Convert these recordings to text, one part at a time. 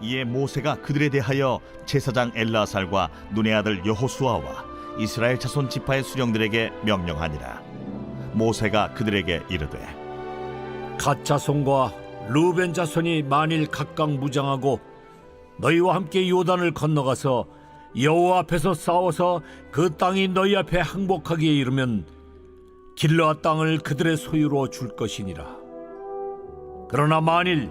이에 모세가 그들에 대하여 제사장 엘라살과 눈의 아들 여호수아와 이스라엘 자손 지파의 수령들에게 명령하니라 모세가 그들에게 이르되 갓 자손과 루벤 자손이 만일 각각 무장하고 너희와 함께 요단을 건너가서 여호와 앞에서 싸워서 그 땅이 너희 앞에 항복하기에 이르면 길르앗 땅을 그들의 소유로 줄 것이니라. 그러나 만일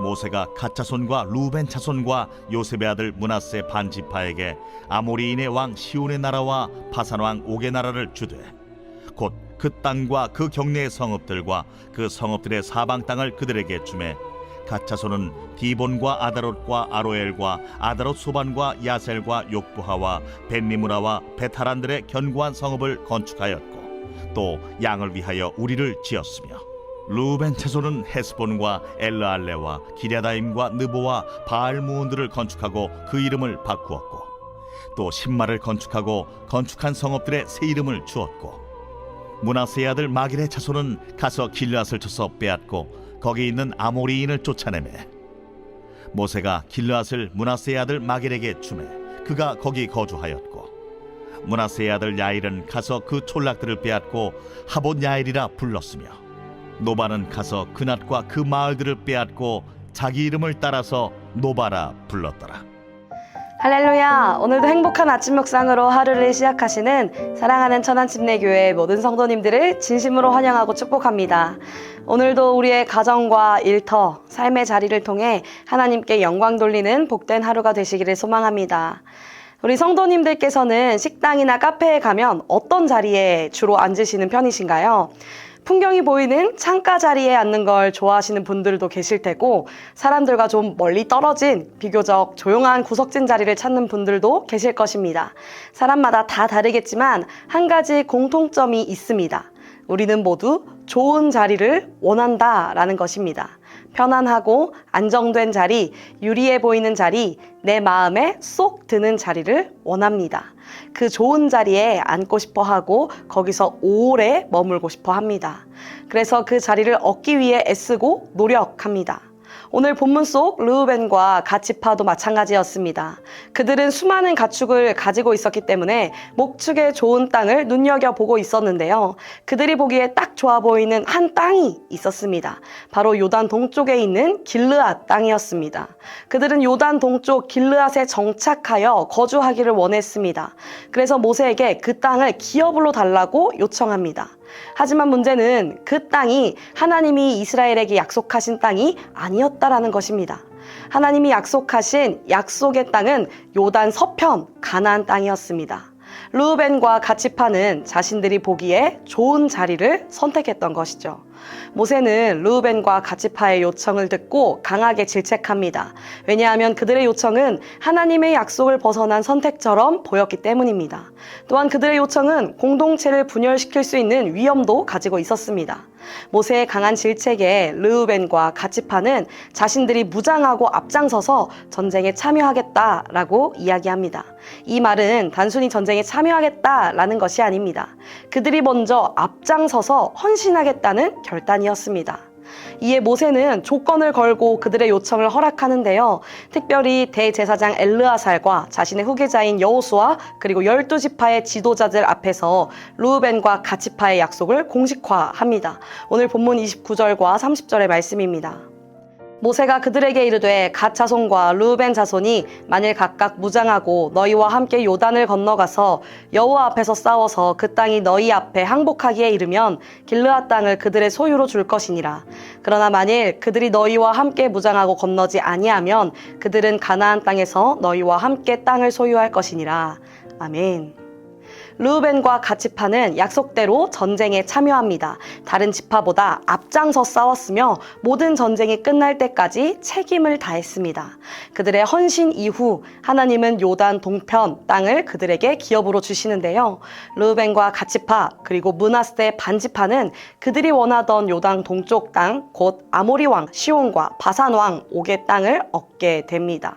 모세가 갓 자손과 루벤 자손과 요셉의 아들 문하세 반 지파에게 아모리인의 왕 시온의 나라와 바산 왕 옥의 나라를 주되 곧 그 땅과 그 경내의 성읍들과 그 성읍들의 사방 땅을 그들에게 주매 갓 자손은 디본과 아다롯과 아로엘과 아다롯 소반과 야셀과 욕부하와 벤니무라와 베타란들의 견고한 성읍을 건축하였고 또 양을 위하여 우리를 지었으며 루벤 자손은 헤스본과 엘라알레와 기랴다임과 느보와 바알무온들을 건축하고 그 이름을 바꾸었고 또 신마를 건축하고 건축한 성읍들의 새 이름을 주었고 문하세의 아들 마길의 자손은 가서 길르앗을 쳐서 빼앗고 거기 있는 아모리인을 쫓아내매 모세가 길르앗을 문하세의 아들 마길에게 주매 그가 거기 거주하였고 문하세의 아들 야일은 가서 그 촌락들을 빼앗고 하본 야일이라 불렀으며 노바는 가서 그낫과 그 마을들을 빼앗고 자기 이름을 따라서 노바라 불렀더라. 할렐루야! 오늘도 행복한 아침 묵상으로 하루를 시작하시는 사랑하는 천안침례교회 모든 성도님들을 진심으로 환영하고 축복합니다. 오늘도 우리의 가정과 일터, 삶의 자리를 통해 하나님께 영광 돌리는 복된 하루가 되시기를 소망합니다. 우리 성도님들께서는 식당이나 카페에 가면 어떤 자리에 주로 앉으시는 편이신가요? 풍경이 보이는 창가 자리에 앉는 걸 좋아하시는 분들도 계실 테고 사람들과 좀 멀리 떨어진 비교적 조용한 구석진 자리를 찾는 분들도 계실 것입니다. 사람마다 다 다르겠지만 한 가지 공통점이 있습니다. 우리는 모두 좋은 자리를 원한다 라는 것입니다. 편안하고 안정된 자리, 유리해 보이는 자리, 내 마음에 쏙 드는 자리를 원합니다. 그 좋은 자리에 앉고 싶어 하고 거기서 오래 머물고 싶어 합니다. 그래서 그 자리를 얻기 위해 애쓰고 노력합니다. 오늘 본문 속 르우벤과 가치파도 마찬가지였습니다. 그들은 수많은 가축을 가지고 있었기 때문에 목축에 좋은 땅을 눈여겨보고 있었는데요. 그들이 보기에 딱 좋아 보이는 한 땅이 있었습니다. 바로 요단 동쪽에 있는 길르앗 땅이었습니다. 그들은 요단 동쪽 길르앗에 정착하여 거주하기를 원했습니다. 그래서 모세에게 그 땅을 기업으로 달라고 요청합니다. 하지만 문제는 그 땅이 하나님이 이스라엘에게 약속하신 땅이 아니었다라는 것입니다. 하나님이 약속하신 약속의 땅은 요단 서편 가나안 땅이었습니다. 루벤과 가치파는 자신들이 보기에 좋은 자리를 선택했던 것이죠. 모세는 루벤과 가치파의 요청을 듣고 강하게 질책합니다. 왜냐하면 그들의 요청은 하나님의 약속을 벗어난 선택처럼 보였기 때문입니다. 또한 그들의 요청은 공동체를 분열시킬 수 있는 위험도 가지고 있었습니다. 모세의 강한 질책에 르우벤과 가치파는 자신들이 무장하고 앞장서서 전쟁에 참여하겠다라고 이야기합니다. 이 말은 단순히 전쟁에 참여하겠다라는 것이 아닙니다. 그들이 먼저 앞장서서 헌신하겠다는 결단이었습니다. 이에 모세는 조건을 걸고 그들의 요청을 허락하는데요. 특별히 대제사장 엘르아살과 자신의 후계자인 여호수아 그리고 열두 지파의 지도자들 앞에서 루벤과 가치파의 약속을 공식화합니다. 오늘 본문 29절과 30절의 말씀입니다. 모세가 그들에게 이르되 갓 자손과 루벤 자손이 만일 각각 무장하고 너희와 함께 요단을 건너가서 여호와 앞에서 싸워서 그 땅이 너희 앞에 항복하기에 이르면 길르앗 땅을 그들의 소유로 줄 것이니라 그러나 만일 그들이 너희와 함께 무장하고 건너지 아니하면 그들은 가나안 땅에서 너희와 함께 땅을 소유할 것이니라 아멘. 르우벤과 가치파는 약속대로 전쟁에 참여합니다. 다른 지파보다 앞장서 싸웠으며 모든 전쟁이 끝날 때까지 책임을 다했습니다. 그들의 헌신 이후 하나님은 요단 동편 땅을 그들에게 기업으로 주시는데요. 르우벤과 가치파 그리고 문하세 반지파는 그들이 원하던 요단 동쪽 땅, 곧 아모리 왕 시온과 바산 왕 옥의 땅을 얻게 됩니다.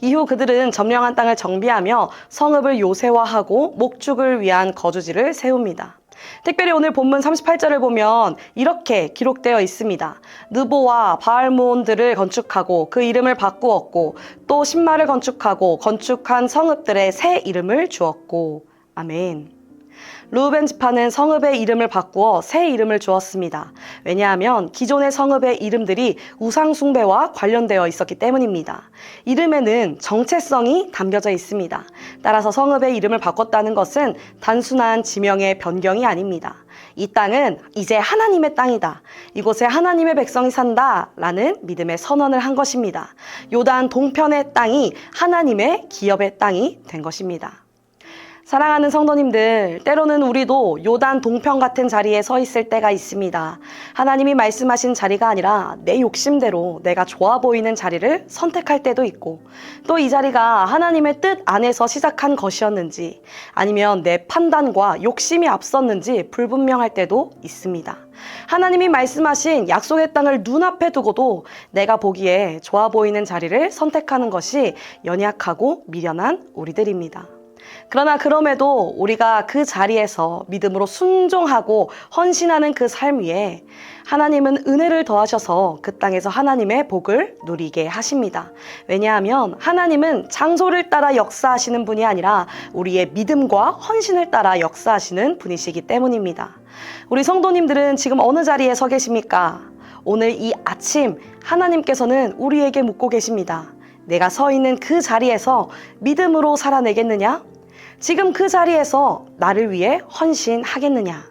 이후 그들은 점령한 땅을 정비하며 성읍을 요새화하고 목축을 위한 거주지를 세웁니다. 특별히 오늘 본문 38절을 보면 이렇게 기록되어 있습니다. 느보와 바알몬들을 건축하고 그 이름을 바꾸었고 또 신마를 건축하고 건축한 성읍들의 새 이름을 주었고 아멘. 루벤 지파는 성읍의 이름을 바꾸어 새 이름을 주었습니다. 왜냐하면 기존의 성읍의 이름들이 우상숭배와 관련되어 있었기 때문입니다. 이름에는 정체성이 담겨져 있습니다. 따라서 성읍의 이름을 바꿨다는 것은 단순한 지명의 변경이 아닙니다. 이 땅은 이제 하나님의 땅이다. 이곳에 하나님의 백성이 산다. 라는 믿음의 선언을 한 것입니다. 요단 동편의 땅이 하나님의 기업의 땅이 된 것입니다. 사랑하는 성도님들, 때로는 우리도 요단 동편 같은 자리에 서 있을 때가 있습니다. 하나님이 말씀하신 자리가 아니라 내 욕심대로 내가 좋아 보이는 자리를 선택할 때도 있고, 또 이 자리가 하나님의 뜻 안에서 시작한 것이었는지, 아니면 내 판단과 욕심이 앞섰는지 불분명할 때도 있습니다. 하나님이 말씀하신 약속의 땅을 눈앞에 두고도 내가 보기에 좋아 보이는 자리를 선택하는 것이 연약하고 미련한 우리들입니다. 그러나 그럼에도 우리가 그 자리에서 믿음으로 순종하고 헌신하는 그 삶 위에 하나님은 은혜를 더하셔서 그 땅에서 하나님의 복을 누리게 하십니다. 왜냐하면 하나님은 장소를 따라 역사하시는 분이 아니라 우리의 믿음과 헌신을 따라 역사하시는 분이시기 때문입니다. 우리 성도님들은 지금 어느 자리에 서 계십니까? 오늘 이 아침 하나님께서는 우리에게 묻고 계십니다. 내가 서 있는 그 자리에서 믿음으로 살아내겠느냐? 지금 그 자리에서 나를 위해 헌신하겠느냐?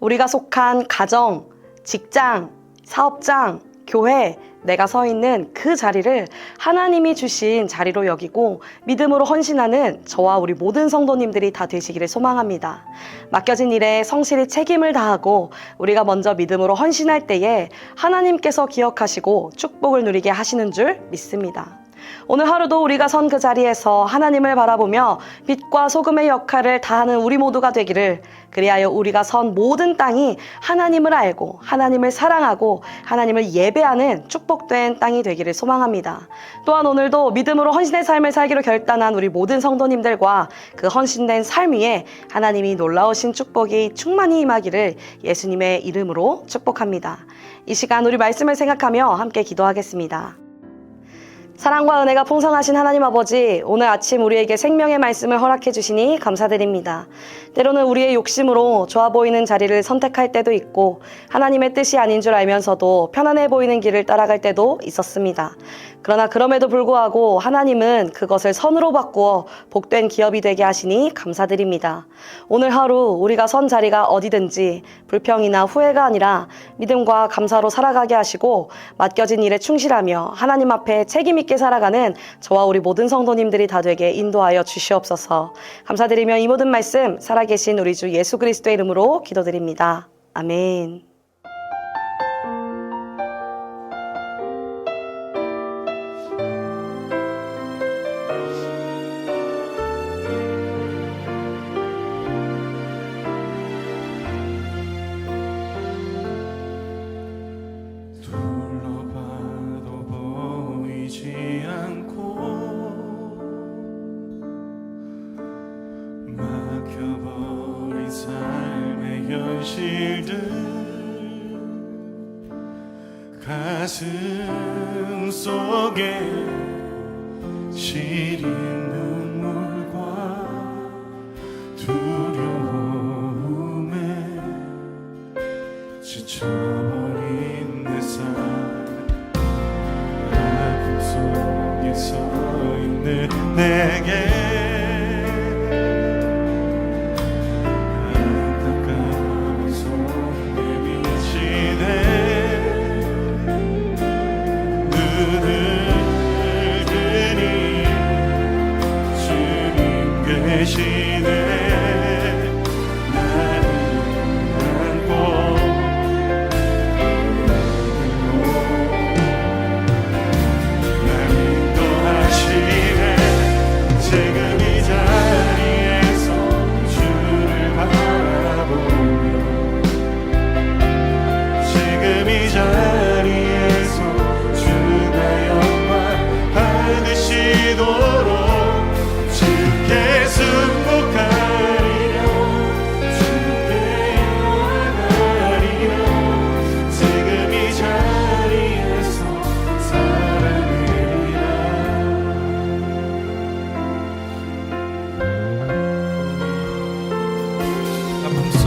우리가 속한 가정, 직장, 사업장, 교회, 내가 서 있는 그 자리를 하나님이 주신 자리로 여기고 믿음으로 헌신하는 저와 우리 모든 성도님들이 다 되시기를 소망합니다. 맡겨진 일에 성실히 책임을 다하고 우리가 먼저 믿음으로 헌신할 때에 하나님께서 기억하시고 축복을 누리게 하시는 줄 믿습니다. 오늘 하루도 우리가 선 그 자리에서 하나님을 바라보며 빛과 소금의 역할을 다하는 우리 모두가 되기를 그리하여 우리가 선 모든 땅이 하나님을 알고 하나님을 사랑하고 하나님을 예배하는 축복된 땅이 되기를 소망합니다. 또한 오늘도 믿음으로 헌신의 삶을 살기로 결단한 우리 모든 성도님들과 그 헌신된 삶 위에 하나님이 놀라우신 축복이 충만히 임하기를 예수님의 이름으로 축복합니다. 이 시간 우리 말씀을 생각하며 함께 기도하겠습니다. 사랑과 은혜가 풍성하신 하나님 아버지, 오늘 아침 우리에게 생명의 말씀을 허락해 주시니 감사드립니다. 때로는 우리의 욕심으로 좋아 보이는 자리를 선택할 때도 있고, 하나님의 뜻이 아닌 줄 알면서도 편안해 보이는 길을 따라갈 때도 있었습니다. 그러나 그럼에도 불구하고 하나님은 그것을 선으로 바꾸어 복된 기업이 되게 하시니 감사드립니다. 오늘 하루 우리가 선 자리가 어디든지 불평이나 후회가 아니라 믿음과 감사로 살아가게 하시고 맡겨진 일에 충실하며 하나님 앞에 책임있게 살아가는 저와 우리 모든 성도님들이 다 되게 인도하여 주시옵소서. 감사드리며 이 모든 말씀 살아계신 우리 주 예수 그리스도의 이름으로 기도드립니다. 아멘. 가슴 속에 시린 눈물과 두려움에 지쳐버린 내 삶. 아픔 속에 서 있는 내게 comes